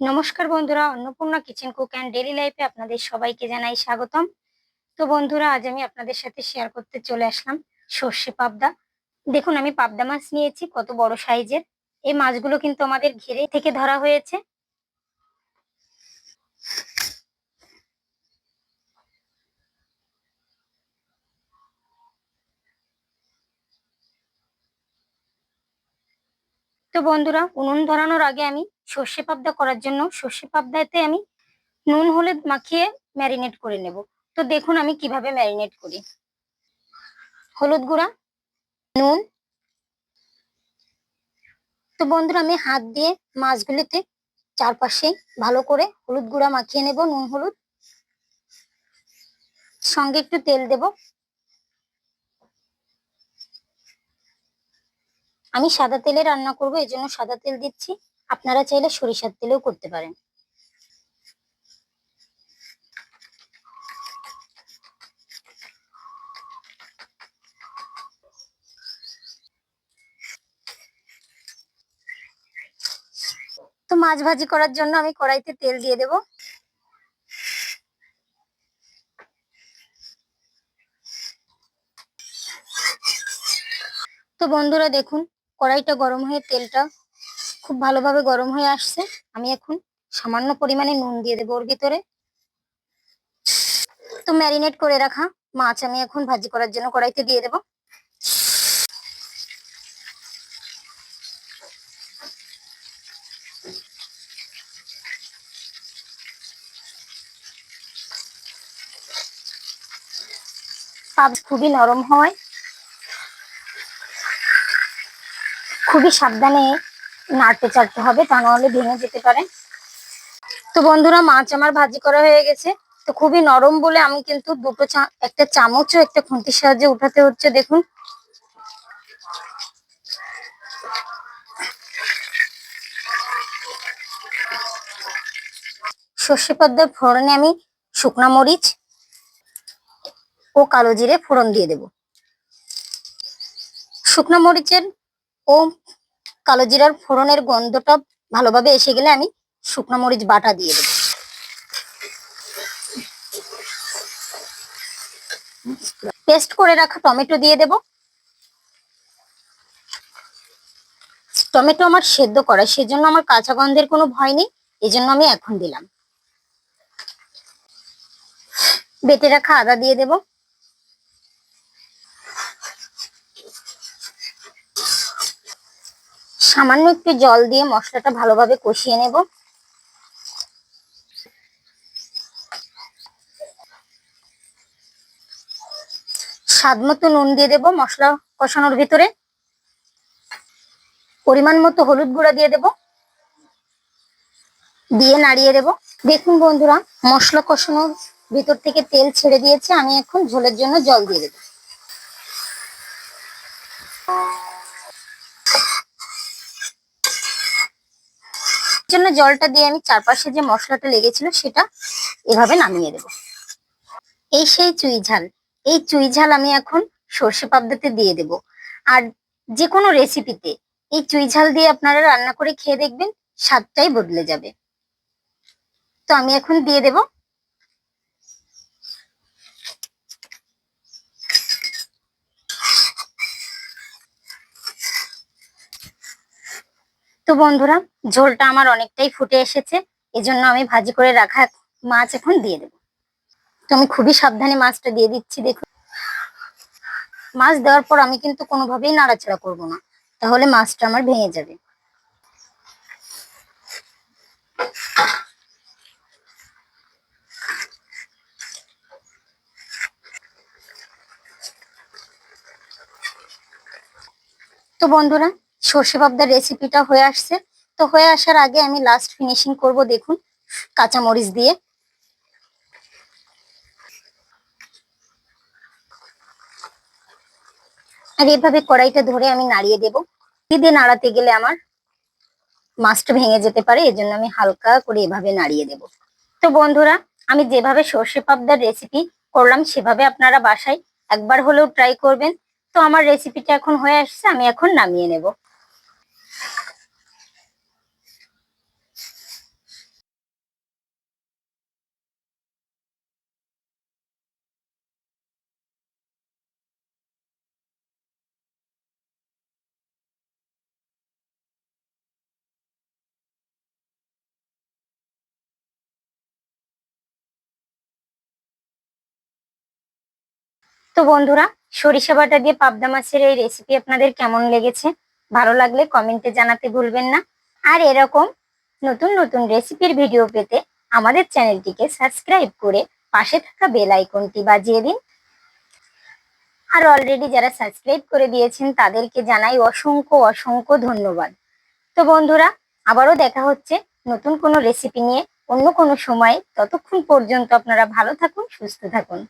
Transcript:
নমস্কার বন্ধুরা, Annapurna kitchen cook and daily লাইফে আপনাদের সবাইকে জানাই স্বাগতম। তো বন্ধুরা, আজ আমি আপনাদের সাথে শেয়ার করতে চলে আসলাম সর্ষে পাবদা। দেখুন, আমি পাবদা মাছ নিয়েছি, কত বড় সাইজের এই মাছগুলো কিন্তু আমাদের ঘেরে থেকে ধরা হয়েছে। তো বন্ধুরা, উনুন ধরানোর আগে আমি সর্ষে পাবদা করার জন্য সর্ষে পাবদাতে আমি নুন, হলুদ মাখিয়ে ম্যারিনেট করে নেব। তো দেখুন আমি কীভাবে ম্যারিনেট করি। হলুদ গুঁড়া, নুন। তো বন্ধুরা, আমি হাত দিয়ে মাছগুলিতে চারপাশে ভালো করে হলুদ গুঁড়া মাখিয়ে নেব, নুন, হলুদ। সঙ্গে একটু তেল দেব। আমি সাদা তেলে রান্না করব, এই জন্য সাদা তেল দিচ্ছি। আপনারা চাইলে সরিষার তেলেও করতে পারেন। তো মাছ ভাজি করার জন্য আমি কড়াইতে তেল দিয়ে দেব। তো বন্ধুরা দেখুন কড়াইটা গরম হয়ে তেলটা খুব ভালোভাবে গরম হয়ে আসছে। আমি এখন সামান্য পরিমাণে নুন দিয়ে দেবো ওর ভিতরে। তো ম্যারিনেট করে রাখা মাছ আমি এখন ভাজি করার জন্য কড়াইতে দিয়ে দেবো। খুবই নরম হয়। খুবই সাবধানে নাড়তে চাড়তে হবে, তা নাহলে ভেঙে যেতে পারে। তো বন্ধুরা, মাছ আমার ভাজি করা হয়ে গেছে। তো খুবই নরম বলে আমি কিন্তু দুটো একটা চামচও একটা খুন্তির সাহায্যে উঠাতে হচ্ছে, দেখুন। সর্ষে পদ্মার ফোড়নে আমি শুকনা মরিচ ও কালো জিরে ফোড়ন দিয়ে দেব। শুকনো মরিচের ও কালো জিরার ফোড়নের গন্ধটা ভালোভাবে এসে গেলে আমি শুকনো মরিচ বাটা দিয়ে দেব। পেস্ট করে রাখা টমেটো দিয়ে দেব। টমেটো আমার সেদ্ধ করা, সেজন্য আমার কাঁচা গন্ধের কোনো ভয় নেই এই জন্য আমি এখন দিলাম। বেটে রাখা আদা দিয়ে দেবো। সামান্য একটু জল দিয়ে মশলাটা ভালোভাবে কষিয়ে নেব। স্বাদ মতো নুন দিয়ে দেব মশলা কষানোর ভিতরে। পরিমাণ মতো হলুদ গুঁড়া দিয়ে দেব। দিয়ে নাড়িয়ে দেব। দেখুন বন্ধুরা, মশলা কষানোর ভিতর থেকে তেল ছেড়ে দিয়েছে, আমি এখন ঝোলের জন্য জল দিয়ে দেবো। জন্য জলটা দিয়ে আমি চারপাশে যে মশলাটা লেগেছিল সেটা এভাবে নামিয়ে দেব। এই সেই চুই ঝাল। এই চুই ঝাল আমি এখন সর্ষে পাবদাতে দিয়ে দেব। আর যে কোনো রেসিপিতে এই চুই ঝাল দিয়ে আপনারা রান্না করে খেয়ে দেখবেন, স্বাদটাই বদলে যাবে। তো আমি এখন দিয়ে দেব তো বন্ধুরা, ঝোলটা আমার অনেকটাই ফুটে এসেছে, এজন্য আমি ভাজি করে রাখা মাছ এখন দিয়ে দেব। তো আমি খুবই সাবধানে মাছটা দিয়ে দিচ্ছি, দেখুন। মাছ দেওয়ার পর আমি কিন্তু কোনোভাবেই নাড়াচাড়া করব না, তাহলে মাছটা আমার ভেঙে যাবে। তো বন্ধুরা সর্ষে পাবদার রেসিপিটা হয়ে আসছে। তো হয়ে আসার আগে আমি লাস্ট ফিনিশিং করব, দেখুন কাঁচা মরিচ দিয়ে। আর এভাবে কড়াইটা ধরে আমি নাড়িয়ে দেব। দিয়ে নাড়াতে গেলে আমার মাছটা ভেঙে যেতে পারে, এজন্য আমি হালকা করে এভাবে নাড়িয়ে দেব। তো বন্ধুরা, আমি যেভাবে সর্ষে পাবদার রেসিপি করলাম, সেভাবে আপনারা বাসায় একবার হলেও ট্রাই করবেন। তো আমার রেসিপিটা এখন হয়ে আসছে, আমি এখন নামিয়ে নেব। তো বন্ধুরা, সরিষা বাটা দিয়ে পাবদা মাছের এই রেসিপি আপনাদের কেমন লেগেছে? ভালো লাগলে কমেন্টে জানাতে ভুলবেন না। আর এরকম নতুন নতুন রেসিপির ভিডিও পেতে আমাদের চ্যানেলটিকে সাবস্ক্রাইব করে পাশে থাকা বেল আইকনটি বাজিয়ে দিন। আর অলরেডি যারা সাবস্ক্রাইব করে দিয়েছেন, তাদেরকে জানাই অসংখ্য অসংখ্য ধন্যবাদ। তো বন্ধুরা, আবারও দেখা হচ্ছে নতুন কোনো রেসিপি নিয়ে অন্য কোনো সময়। ততক্ষণ পর্যন্ত আপনারা ভালো থাকুন, সুস্থ থাকুন।